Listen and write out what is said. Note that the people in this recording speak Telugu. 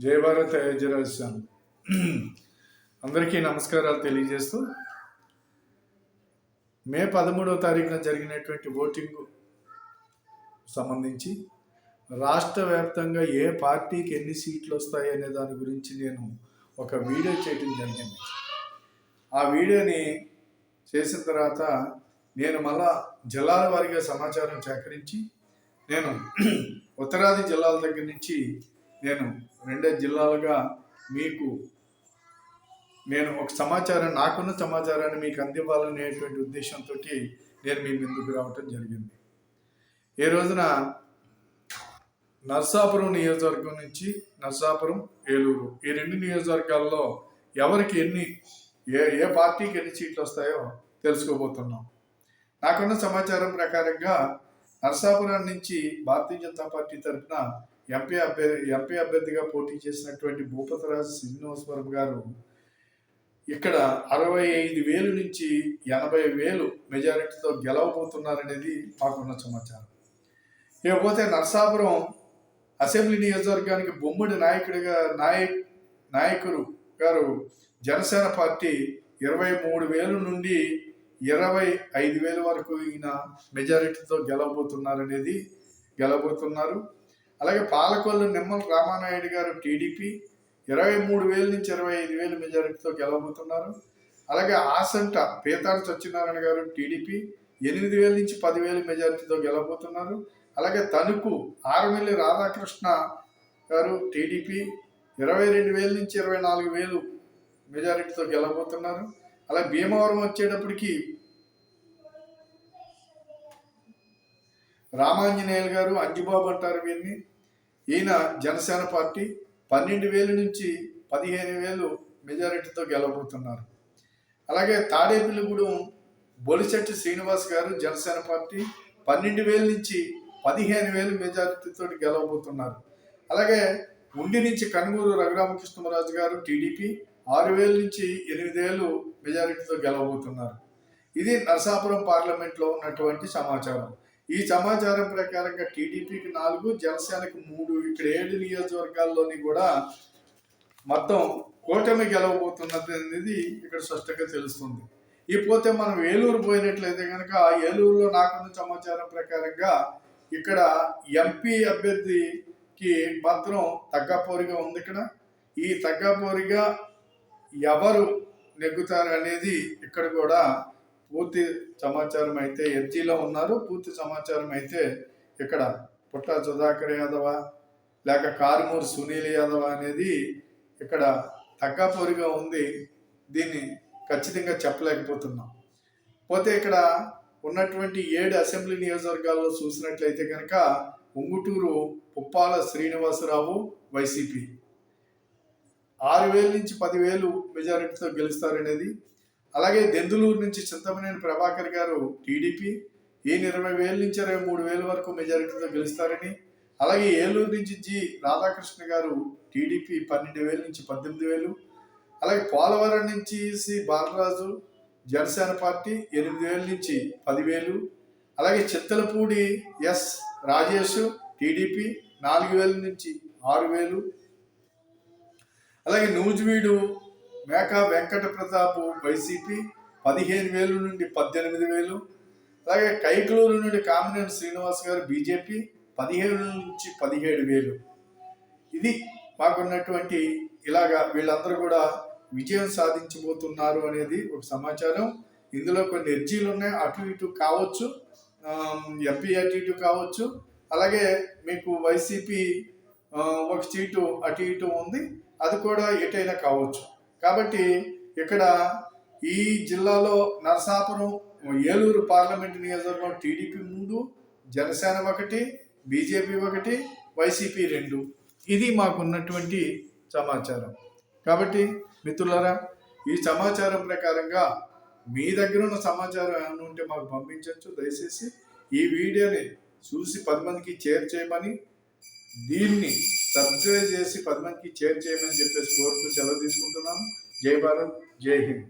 జయభారత్ భారత్ అయోధ్యరాజస్వామి అందరికీ నమస్కారాలు తెలియజేస్తూ మే పదమూడవ తారీఖున జరిగినటువంటి ఓటింగ్ సంబంధించి రాష్ట్ర వ్యాప్తంగా ఏ పార్టీకి ఎన్ని సీట్లు వస్తాయి అనే దాని గురించి నేను ఒక వీడియో చేయడం జరిగింది. ఆ వీడియోని చేసిన తర్వాత నేను మళ్ళా జిల్లాల వారీగా సమాచారం సేకరించి నేను ఉత్తరాది జిల్లాల దగ్గర నుంచి నేను రెండే జిల్లాలుగా మీకు నేను ఒక సమాచారం నాకున్న సమాచారాన్ని మీకు అందివ్వాలనేటువంటి ఉద్దేశంతో నేను మీ ముందుకు రావటం జరిగింది. ఈ రోజున నర్సాపురం నియోజకవర్గం నుంచి నర్సాపురం ఏలూరు ఈ రెండు నియోజకవర్గాల్లో ఎవరికి ఎన్ని ఏ ఏ పార్టీకి ఎన్ని సీట్లు వస్తాయో తెలుసుకోబోతున్నాం. నాకున్న సమాచారం ప్రకారంగా నర్సాపురం నుంచి భారతీయ జనతా పార్టీ తరఫున ఎంపీ అభ్యర్థి ఎంపీ అభ్యర్థిగా పోటీ చేసినటువంటి భూపతిరాజు శ్రీనివాసవరం గారు ఇక్కడ అరవై ఐదు వేలు నుంచి ఎనభై వేలు మెజారిటీతో గెలవబోతున్నారనేది మాకున్న సమాచారం. ఇకపోతే నరసాపురం అసెంబ్లీ నియోజకవర్గానికి బొమ్మడి నాయకుడిగా నాయక్ నాయకుడు గారు జనసేన పార్టీ ఇరవై మూడు వేలు నుండి ఇరవై ఐదు వేల వరకు ఈయన మెజారిటీతో గెలవబోతున్నారనేది గెలవబోతున్నారు. అలాగే పాలకొల్లు నిమ్మల రామానాయుడు గారు టీడీపీ ఇరవై మూడు వేల నుంచి ఇరవై ఐదు వేల మెజారిటీతో గెలవబోతున్నారు. అలాగే ఆసంట పీతాడు సత్యనారాయణ గారు టీడీపీ ఎనిమిది వేల నుంచి పదివేల మెజారిటీతో గెలవబోతున్నారు. అలాగే తణుకు ఆరుమిల్లి రాధాకృష్ణ గారు టీడీపీ ఇరవై రెండు వేల నుంచి ఇరవై నాలుగు వేలు మెజారిటీతో గెలవబోతున్నారు. అలాగే భీమవరం వచ్చేటప్పటికి రామాంజనేయులు గారు అంజుబాబు అంటారు వీరిని. ఈయన జనసేన పార్టీ పన్నెండు వేలు నుంచి పదిహేను వేలు మెజారిటీతో గెలవబోతున్నారు. అలాగే తాడేపల్లిగూడెం బొలిశెట్టి శ్రీనివాస్ గారు జనసేన పార్టీ పన్నెండు వేల నుంచి పదిహేను వేలు మెజారిటీతో గెలవబోతున్నారు. అలాగే ఉండి నుంచి కనుమూరు రఘురామకృష్ణరాజు గారు టీడీపీ ఆరు వేల నుంచి ఎనిమిది వేలు మెజారిటీతో గెలవబోతున్నారు. ఇది నరసాపురం పార్లమెంట్లో ఉన్నటువంటి సమాచారం. ఈ సమాచారం ప్రకారంగా టీడీపీకి నాలుగు జనసేనకు మూడు. ఇక్కడ ఏడు నియోజకవర్గాల్లోని కూడా మొత్తం కూటమి గెలవబోతున్నది అనేది ఇక్కడ స్పష్టంగా తెలుస్తుంది. ఇకపోతే మనం ఏలూరు పోయినట్లయితే కనుక ఏలూరులో నాకున్న సమాచారం ప్రకారంగా ఇక్కడ ఎంపీ అభ్యర్థికి మాత్రం తగ్గపోరిగా ఉంది ఇక్కడ. ఈ తగ్గపోరిగా ఎవరు నెగ్గుతారు అనేది ఇక్కడ కూడా పూర్తి సమాచారం అయితే ఎర్జీలో ఉన్నారు. పూర్తి సమాచారం అయితే ఇక్కడ పుట్ట సుధాకర్ యాదవ లేక కారుమూరు సునీల్ యాదవ్ అనేది ఇక్కడ తగ్గాపోరిగా ఉంది. దీన్ని ఖచ్చితంగా చెప్పలేకపోతున్నాం. పోతే ఇక్కడ ఉన్నటువంటి ఏడు అసెంబ్లీ నియోజకవర్గాల్లో చూసినట్లయితే కనుక ఉంగుటూరు పుప్పాల శ్రీనివాసరావు వైసీపీ. ఆరు వేల నుంచి పదివేలు మెజారిటీతో గెలుస్తారనేది అలాగే దెందులూరు నుంచి చింతమనేని ప్రభాకర్ గారు టీడీపీ ఈయన ఇరవై వేల నుంచి ఇరవై మూడు వేల వరకు మెజారిటీతో గెలుస్తారని అలాగే ఏలూరు నుంచి జి రాధాకృష్ణ గారు టీడీపీ పన్నెండు వేల నుంచి పద్దెనిమిది వేలు అలాగే పోలవరం నుంచి సి బాలరాజు జనసేన పార్టీ ఎనిమిది వేల నుంచి పదివేలు అలాగే చిత్తలపూడి ఎస్ రాజేష్ టీడీపీ నాలుగు వేల నుంచి ఆరు వేలు అలాగే నూజివీడు మేకా వెంకట ప్రతాప్ వైసీపీ పదిహేను వేలు నుండి పద్దెనిమిది వేలు అలాగే కైకలూరు నుండి కామినేని శ్రీనివాస్ గారు బీజేపీ పదిహేను నుంచి పదిహేడు వేలు. ఇది మాకున్నటువంటి ఇలాగా వీళ్ళందరూ కూడా విజయం సాధించబోతున్నారు అనేది ఒక సమాచారం. ఇందులో కొన్ని ఎర్జీలు ఉన్నాయి. అటు ఇటు కావచ్చు ఎంపీ అటు ఇటు కావచ్చు. అలాగే మీకు వైసీపీ ఒక సీటు అటు ఇటు ఉంది. అది కూడా ఎటైనా కావచ్చు. కాబట్టి ఇక్కడ ఈ జిల్లాలో నరసాపురం ఏలూరు పార్లమెంట్ నియోజకవర్గం టీడీపీ మూడు జనసేన ఒకటి బీజేపీ ఒకటి వైసీపీ రెండు. ఇది మాకున్నటువంటి సమాచారం. కాబట్టి మిత్రులారా ఈ సమాచారం ప్రకారంగా మీ దగ్గర ఉన్న సమాచారం ఏమైనా ఉంటే మాకు పంపించవచ్చు దయచేసి ఈ వీడియోని చూసి పది మందికి షేర్ చేయమని దీన్ని సబ్స్క్రైబ్ చేసి పది మందికి షేర్ చేయమని చెప్పేసి కోరుతూ సెలవు తీసుకుంటున్నాం. జై భారత్ జై హింద్.